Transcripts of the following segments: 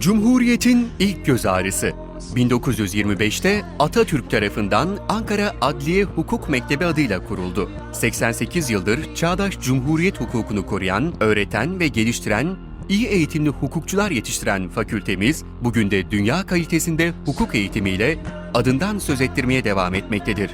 Cumhuriyet'in ilk göz ağrısı. 1925'te Atatürk tarafından Ankara Adliye Hukuk Mektebi adıyla kuruldu. 88 yıldır çağdaş cumhuriyet hukukunu koruyan, öğreten ve geliştiren, iyi eğitimli hukukçular yetiştiren fakültemiz bugün de dünya kalitesinde hukuk eğitimiyle adından söz ettirmeye devam etmektedir.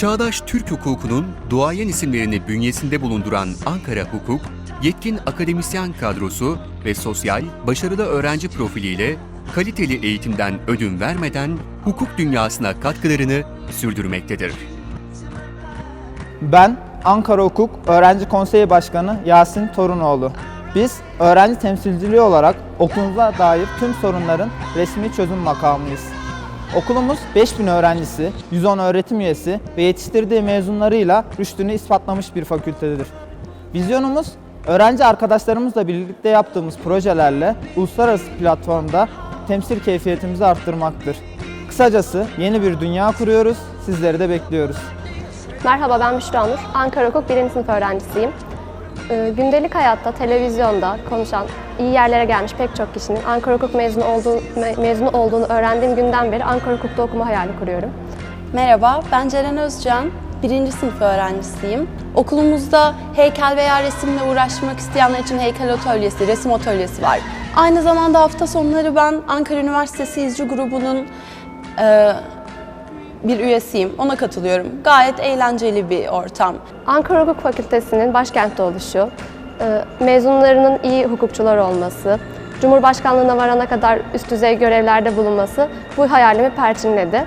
Çağdaş Türk hukukunun duayen isimlerini bünyesinde bulunduran Ankara Hukuk, yetkin akademisyen kadrosu ve sosyal, başarılı öğrenci profiliyle kaliteli eğitimden ödün vermeden hukuk dünyasına katkılarını sürdürmektedir. Ben Ankara Hukuk Öğrenci Konseyi Başkanı Yasin Torunoğlu. Biz öğrenci temsilciliği olarak okulumuza dair tüm sorunların resmi çözüm makamıyız. Okulumuz 5000 öğrencisi, 110 öğretim üyesi ve yetiştirdiği mezunlarıyla rüştünü ispatlamış bir fakültedir. Vizyonumuz, öğrenci arkadaşlarımızla birlikte yaptığımız projelerle uluslararası platformda temsil keyfiyetimizi arttırmaktır. Kısacası yeni bir dünya kuruyoruz, sizleri de bekliyoruz. Merhaba ben Büşra Nur. Ankara Hukuk 1. sınıf öğrencisiyim. Ee, Gündelik hayatta, televizyonda konuşan, iyi yerlere gelmiş pek çok kişinin Ankara Hukuk mezunu, olduğu, me- mezunu olduğunu öğrendiğim günden beri Ankara Hukuk'ta okuma hayali kuruyorum. Merhaba, ben Ceren Özcan. Birinci sınıf öğrencisiyim. Okulumuzda heykel veya resimle uğraşmak isteyenler için heykel atölyesi, resim atölyesi var. Aynı zamanda hafta sonları ben Ankara Üniversitesi İzci Grubu'nun e, bir üyesiyim. Ona katılıyorum. Gayet eğlenceli bir ortam. Ankara Hukuk Fakültesi'nin başkentte oluşu, e, mezunlarının iyi hukukçular olması, Cumhurbaşkanlığına varana kadar üst düzey görevlerde bulunması bu hayalimi perçinledi.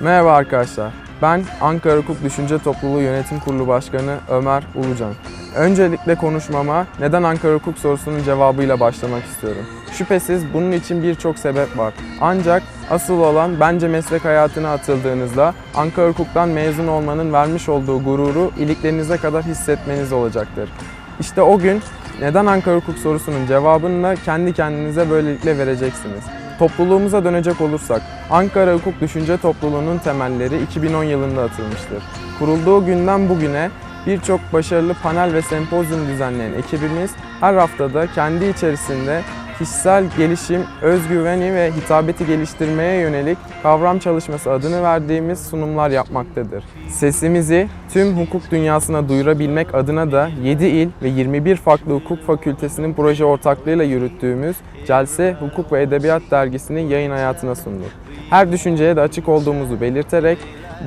Merhaba arkadaşlar. Ben Ankara Hukuk Düşünce Topluluğu Yönetim Kurulu Başkanı Ömer Ulucan. Öncelikle konuşmama neden Ankara Hukuk sorusunun cevabıyla başlamak istiyorum. Şüphesiz bunun için birçok sebep var. Ancak asıl olan bence meslek hayatına atıldığınızda Ankara Hukuk'tan mezun olmanın vermiş olduğu gururu iliklerinize kadar hissetmeniz olacaktır. İşte o gün neden Ankara Hukuk sorusunun cevabını da kendi kendinize böylelikle vereceksiniz. Topluluğumuza dönecek olursak, Ankara Hukuk Düşünce Topluluğu'nun temelleri 2010 yılında atılmıştır. Kurulduğu günden bugüne birçok başarılı panel ve sempozyum düzenleyen ekibimiz her haftada kendi içerisinde kişisel gelişim, özgüveni ve hitabeti geliştirmeye yönelik kavram çalışması adını verdiğimiz sunumlar yapmaktadır. Sesimizi tüm hukuk dünyasına duyurabilmek adına da 7 il ve 21 farklı hukuk fakültesinin proje ortaklığıyla yürüttüğümüz Celse Hukuk ve Edebiyat dergisini yayın hayatına sunduk. Her düşünceye de açık olduğumuzu belirterek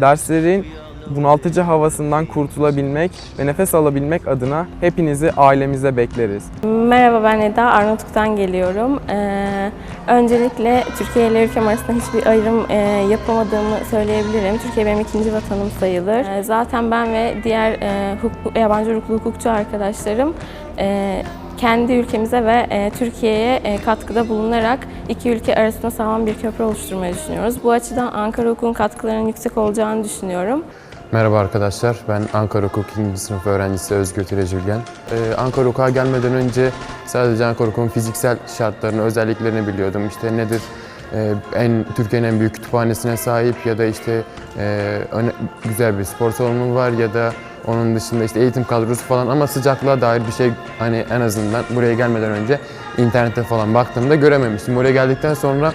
derslerin bunaltıcı havasından kurtulabilmek ve nefes alabilmek adına hepinizi ailemize bekleriz. Merhaba ben Eda, Arnavutluk'tan geliyorum. Ee, öncelikle Türkiye ile ülkem arasında hiçbir ayrım e, yapamadığımı söyleyebilirim. Türkiye benim ikinci vatanım sayılır. Ee, zaten ben ve diğer e, hukuk, yabancı uyruklu hukukçu arkadaşlarım e, kendi ülkemize ve e, Türkiye'ye e, katkıda bulunarak iki ülke arasında sağlam bir köprü oluşturmayı düşünüyoruz. Bu açıdan Ankara Hukuk'un katkılarının yüksek olacağını düşünüyorum. Merhaba arkadaşlar, ben Ankara Hukuk 2. sınıf öğrencisi Özgür Tirecülgen. Ee, Ankara Hukuk'a gelmeden önce sadece Ankara Hukuk'un fiziksel şartlarını, özelliklerini biliyordum. İşte nedir, Ee, en Türkiye'nin en büyük kütüphanesine sahip ya da işte e, öne- güzel bir spor salonu var ya da onun dışında işte eğitim kadrosu falan ama sıcaklığa dair bir şey hani en azından buraya gelmeden önce internette falan baktığımda görememiştim. Buraya geldikten sonra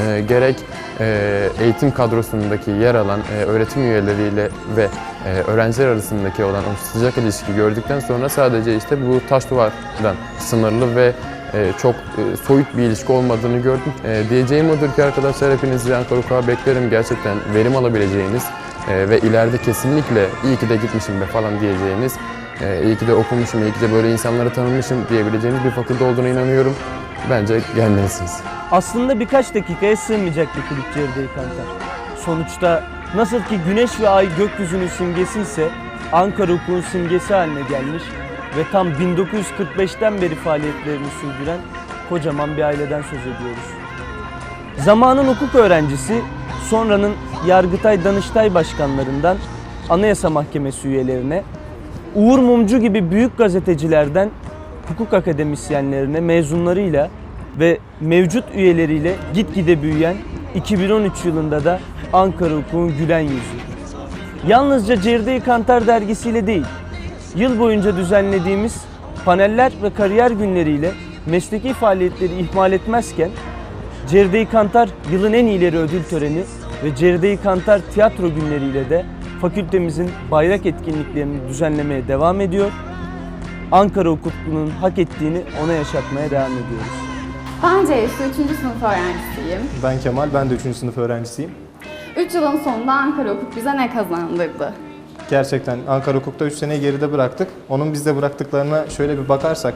e, gerek eğitim kadrosundaki yer alan e, öğretim üyeleriyle ve e, öğrenciler arasındaki olan o sıcak ilişki gördükten sonra sadece işte bu taş duvardan sınırlı ve e, çok soyut bir ilişki olmadığını gördüm. Diyeceğim odur ki arkadaşlar hepinizi Ankara Hukuk'a beklerim. Gerçekten verim alabileceğiniz ve ileride kesinlikle iyi ki de gitmişim be falan diyeceğiniz, iyi ki de okumuşum, iyi ki de böyle insanları tanımışım diyebileceğiniz bir fakülte olduğuna inanıyorum. Bence gelmelisiniz. Aslında birkaç dakikaya sığmayacak bir kulüp Cerdeyi Kantar. Sonuçta nasıl ki güneş ve ay gökyüzünün simgesi ise Ankara hukukun simgesi haline gelmiş ve tam 1945'ten beri faaliyetlerini sürdüren kocaman bir aileden söz ediyoruz. Zamanın hukuk öğrencisi, sonranın Yargıtay Danıştay başkanlarından Anayasa Mahkemesi üyelerine, Uğur Mumcu gibi büyük gazetecilerden hukuk akademisyenlerine mezunlarıyla ve mevcut üyeleriyle gitgide büyüyen 2013 yılında da Ankara Hukuk'un gülen yüzü. Yalnızca Ceride-i Kantar dergisiyle değil, Yıl boyunca düzenlediğimiz paneller ve kariyer günleriyle mesleki faaliyetleri ihmal etmezken Ceride-i Kantar yılın en iyileri ödül töreni ve Ceride-i Kantar tiyatro günleriyle de fakültemizin bayrak etkinliklerini düzenlemeye devam ediyor. Ankara Hukuklu'nun hak ettiğini ona yaşatmaya devam ediyoruz. Ben Ceysu, 3. sınıf öğrencisiyim. Ben Kemal, ben de 3. sınıf öğrencisiyim. 3 yılın sonunda Ankara Hukuk bize ne kazandırdı? Gerçekten Ankara Hukuk'ta 3 seneyi geride bıraktık. Onun bizde bıraktıklarına şöyle bir bakarsak,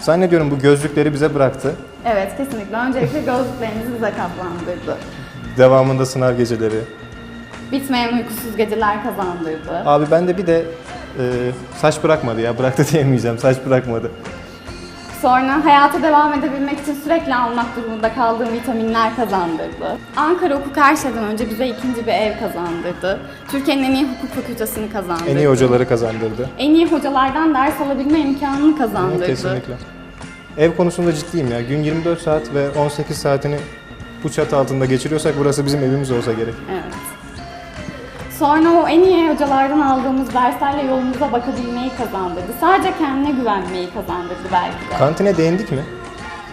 zannediyorum bu gözlükleri bize bıraktı. Evet, kesinlikle. Öncelikle gözlüklerimizi bize katlandırdı. Devamında sınav geceleri. Bitmeyen uykusuz geceler kazandırdı. Abi ben de bir de e, saç bırakmadı ya, bıraktı diyemeyeceğim, saç bırakmadı. Sonra hayata devam edebilmek için sürekli almak durumunda kaldığım vitaminler kazandırdı. Ankara Hukuk her şeyden önce bize ikinci bir ev kazandırdı. Türkiye'nin en iyi hukuk fakültesini kazandırdı. En iyi hocaları kazandırdı. En iyi hocalardan ders alabilme imkanını kazandırdı. Kesinlikle. Ev konusunda ciddiyim ya. Gün 24 saat ve 18 saatini bu çatı altında geçiriyorsak burası bizim evimiz olsa gerek. Evet. Sonra o en iyi hocalardan aldığımız derslerle yolumuza bakabilmeyi kazandırdı. Sadece kendine güvenmeyi kazandırdı belki de. Kantine değindik mi?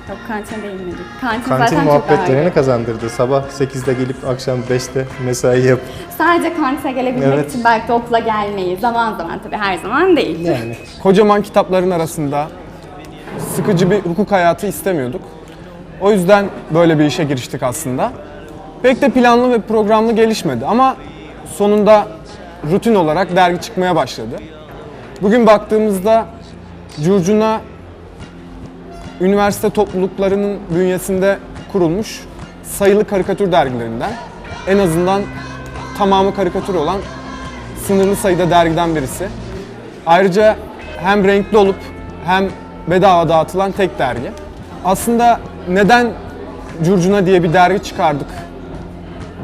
Yok kantine değinmedik. Kantin, Kantin zaten çok muhabbetlerini ayrı. kazandırdı. Sabah 8'de gelip akşam 5'te mesai yap. Sadece kantine gelebilmek Evet. için belki de okula gelmeyi zaman zaman tabii her zaman değil. Yani Kocaman kitapların arasında sıkıcı bir hukuk hayatı istemiyorduk. O yüzden böyle bir işe giriştik aslında. Pek de planlı ve programlı gelişmedi ama sonunda rutin olarak dergi çıkmaya başladı. Bugün baktığımızda Curcuna üniversite topluluklarının bünyesinde kurulmuş sayılı karikatür dergilerinden en azından tamamı karikatür olan sınırlı sayıda dergiden birisi. Ayrıca hem renkli olup hem bedava dağıtılan tek dergi. Aslında neden Curcuna diye bir dergi çıkardık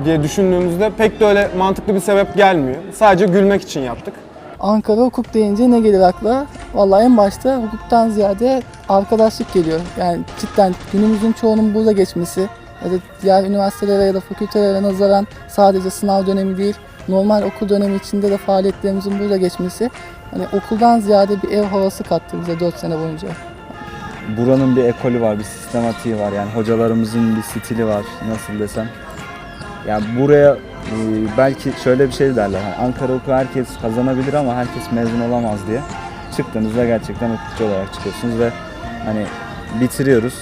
diye düşündüğümüzde pek de öyle mantıklı bir sebep gelmiyor. Sadece gülmek için yaptık. Ankara hukuk deyince ne gelir akla? Vallahi en başta hukuktan ziyade arkadaşlık geliyor. Yani cidden günümüzün çoğunun burada geçmesi ya da diğer üniversitelere ya da fakültelere nazaran sadece sınav dönemi değil, normal okul dönemi içinde de faaliyetlerimizin burada geçmesi hani okuldan ziyade bir ev havası kattı bize 4 sene boyunca. buranın bir ekolü var, bir sistematiği var. Yani hocalarımızın bir stili var, nasıl desem. Yani buraya e, belki şöyle bir şey derler. hani Ankara Hukuku herkes kazanabilir ama herkes mezun olamaz diye. Çıktığınızda gerçekten hukukçu olarak çıkıyorsunuz ve hani bitiriyoruz.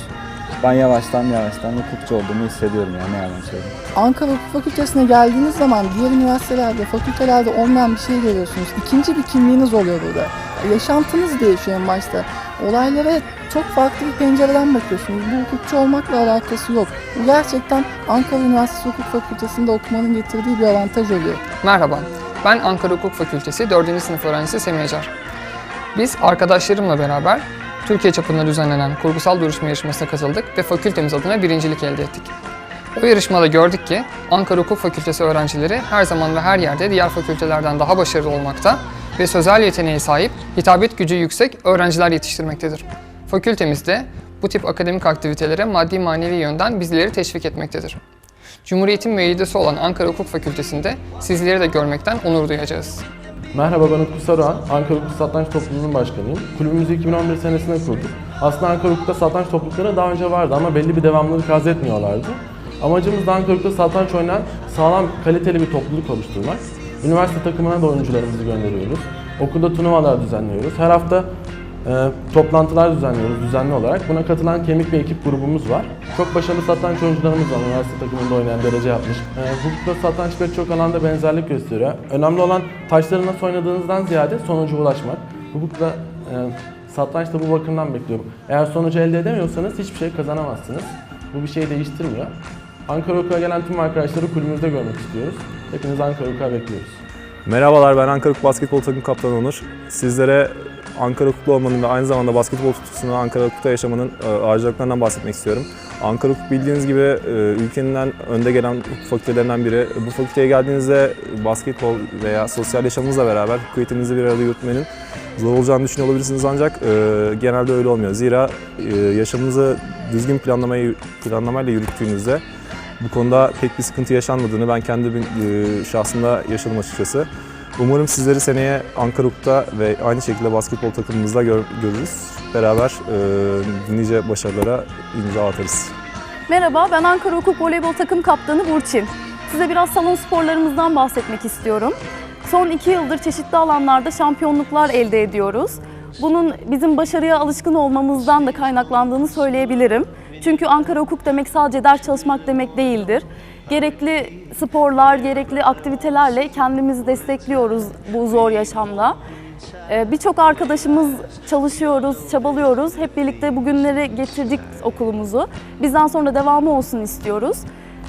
Ben yavaştan yavaştan hukukçu olduğumu hissediyorum yani ne yalan söyleyeyim. Ankara Hukuk Fakültesine geldiğiniz zaman diğer üniversitelerde, fakültelerde olmayan bir şey görüyorsunuz. İkinci bir kimliğiniz oluyor burada. Yaşantınız değişiyor en başta. Olaylara çok farklı bir pencereden bakıyorsunuz. Bu hukukçu olmakla alakası yok. Bu gerçekten Ankara Üniversitesi Hukuk Fakültesi'nde okumanın getirdiği bir avantaj oluyor. Merhaba, ben Ankara Hukuk Fakültesi 4. sınıf öğrencisi Semih Acar. Biz arkadaşlarımla beraber Türkiye çapında düzenlenen kurgusal duruşma yarışmasına katıldık ve fakültemiz adına birincilik elde ettik. O yarışmada gördük ki Ankara Hukuk Fakültesi öğrencileri her zaman ve her yerde diğer fakültelerden daha başarılı olmakta ve sözel yeteneğe sahip, hitabet gücü yüksek öğrenciler yetiştirmektedir. Fakültemizde bu tip akademik aktivitelere maddi manevi yönden bizleri teşvik etmektedir. Cumhuriyet'in müeyyidesi olan Ankara Hukuk Fakültesi'nde sizleri de görmekten onur duyacağız. Merhaba ben Utku Saruhan, Ankara Hukuk Satranç Topluluğu'nun başkanıyım. Kulübümüzü 2011 senesinde kurduk. Aslında Ankara Hukuk'ta satranç toplulukları daha önce vardı ama belli bir devamlılık arz etmiyorlardı. Amacımız da Ankara Hukuk'ta satranç oynayan sağlam, kaliteli bir topluluk oluşturmak. Üniversite takımına da oyuncularımızı gönderiyoruz. Okulda turnuvalar düzenliyoruz. Her hafta e, toplantılar düzenliyoruz düzenli olarak. Buna katılan kemik bir ekip grubumuz var. Çok başarılı satranç oyuncularımız var. Üniversite takımında oynayan, derece yapmış. E, hukukla satranç pek çok alanda benzerlik gösteriyor. Önemli olan taşları nasıl oynadığınızdan ziyade sonuca ulaşmak. Hukukla e, satranç da bu bakımdan bekliyorum. Eğer sonucu elde edemiyorsanız hiçbir şey kazanamazsınız. Bu bir şey değiştirmiyor. Ankara Hukuk'a gelen tüm arkadaşları kulübümüzde görmek istiyoruz. Hepiniz Ankara Hukuk'a bekliyoruz. Merhabalar ben Ankara Hukuk Basketbol Takım Kaptanı Onur. Sizlere Ankara Hukuklu olmanın ve aynı zamanda basketbol tutkusunu Ankara Hukuk'ta yaşamanın e, ayrıcalıklarından bahsetmek istiyorum. Ankara Hukuk bildiğiniz gibi e, ülkenin en önde gelen hukuk fakültelerinden biri. Bu fakülteye geldiğinizde basketbol veya sosyal yaşamınızla beraber hukuk eğitiminizi bir arada yürütmenin zor olacağını düşünüyor olabilirsiniz ancak e, genelde öyle olmuyor. Zira e, yaşamınızı düzgün planlamayı planlamayla yürüttüğünüzde bu konuda pek bir sıkıntı yaşanmadığını ben kendi e, şahsımda yaşadım açıkçası. Umarım sizleri seneye Ankara Hukuk'ta ve aynı şekilde basketbol takımımızda gör- görürüz. Beraber e, nice başarılara imza atarız. Merhaba, ben Ankara Hukuk Voleybol Takım Kaptanı Burçin. Size biraz salon sporlarımızdan bahsetmek istiyorum. Son iki yıldır çeşitli alanlarda şampiyonluklar elde ediyoruz. Bunun bizim başarıya alışkın olmamızdan da kaynaklandığını söyleyebilirim. Çünkü Ankara Hukuk demek sadece ders çalışmak demek değildir. Gerekli sporlar, gerekli aktivitelerle kendimizi destekliyoruz bu zor yaşamda. Ee, Birçok arkadaşımız çalışıyoruz, çabalıyoruz. Hep birlikte bugünlere getirdik okulumuzu. Bizden sonra devamı olsun istiyoruz.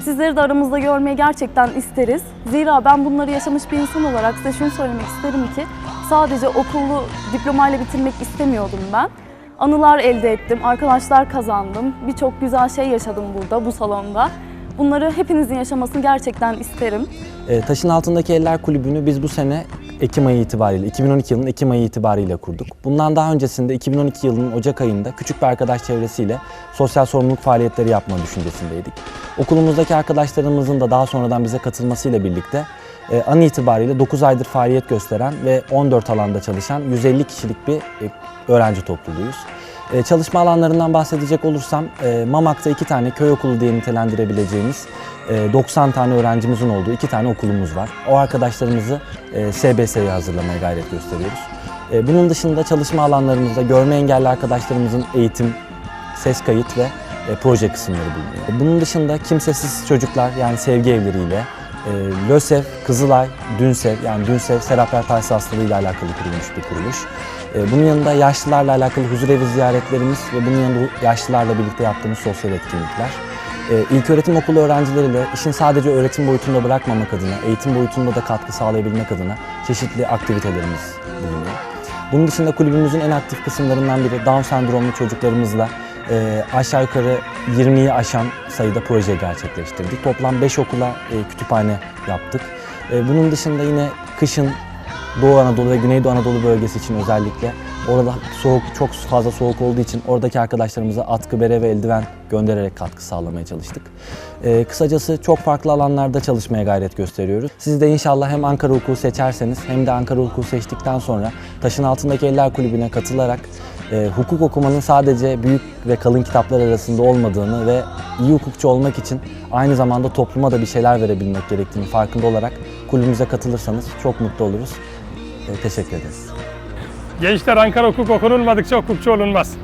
Sizleri de aramızda görmeyi gerçekten isteriz. Zira ben bunları yaşamış bir insan olarak size şunu söylemek isterim ki sadece okulu diplomayla bitirmek istemiyordum ben. Anılar elde ettim, arkadaşlar kazandım. Birçok güzel şey yaşadım burada, bu salonda. Bunları hepinizin yaşamasını gerçekten isterim. E, Taşın Altındaki Eller Kulübü'nü biz bu sene Ekim ayı itibariyle, 2012 yılının Ekim ayı itibariyle kurduk. Bundan daha öncesinde 2012 yılının Ocak ayında küçük bir arkadaş çevresiyle sosyal sorumluluk faaliyetleri yapma düşüncesindeydik. Okulumuzdaki arkadaşlarımızın da daha sonradan bize katılmasıyla birlikte e, an itibariyle 9 aydır faaliyet gösteren ve 14 alanda çalışan 150 kişilik bir e, öğrenci topluluğuyuz. E, Çalışma alanlarından bahsedecek olursam e, Mamak'ta iki tane köy okulu diye nitelendirebileceğimiz e, 90 tane öğrencimizin olduğu iki tane okulumuz var. O arkadaşlarımızı e, SBS'ye hazırlamaya gayret gösteriyoruz. E, Bunun dışında çalışma alanlarımızda görme engelli arkadaşlarımızın eğitim, ses kayıt ve e, proje kısımları bulunuyor. Bunun dışında kimsesiz çocuklar yani sevgi evleriyle e, LÖSEV, Kızılay, DÜNSEV yani DÜNSEV Serap Palsi hastalığı ile alakalı kurulmuş bir kuruluş. E, Bunun yanında yaşlılarla alakalı huzur evi ziyaretlerimiz ve bunun yanında yaşlılarla birlikte yaptığımız sosyal etkinlikler. E, İlköğretim okulu öğrencileriyle işin sadece öğretim boyutunda bırakmamak adına, eğitim boyutunda da katkı sağlayabilmek adına çeşitli aktivitelerimiz bulunuyor. Bunun dışında kulübümüzün en aktif kısımlarından biri Down sendromlu çocuklarımızla e, aşağı yukarı 20'yi aşan sayıda proje gerçekleştirdik. Toplam 5 okula e, kütüphane yaptık. E, bunun dışında yine kışın Doğu Anadolu ve Güneydoğu Anadolu bölgesi için özellikle orada soğuk çok fazla soğuk olduğu için oradaki arkadaşlarımıza atkı, bere ve eldiven göndererek katkı sağlamaya çalıştık. Ee, kısacası çok farklı alanlarda çalışmaya gayret gösteriyoruz. Siz de inşallah hem Ankara Hukuku seçerseniz hem de Ankara Hukuku seçtikten sonra Taşın Altındaki Eller Kulübü'ne katılarak e, hukuk okumanın sadece büyük ve kalın kitaplar arasında olmadığını ve iyi hukukçu olmak için aynı zamanda topluma da bir şeyler verebilmek gerektiğini farkında olarak kulübümüze katılırsanız çok mutlu oluruz. Teşekkür ederiz. Gençler Ankara Hukuk okunulmadıkça hukukçu olunmaz.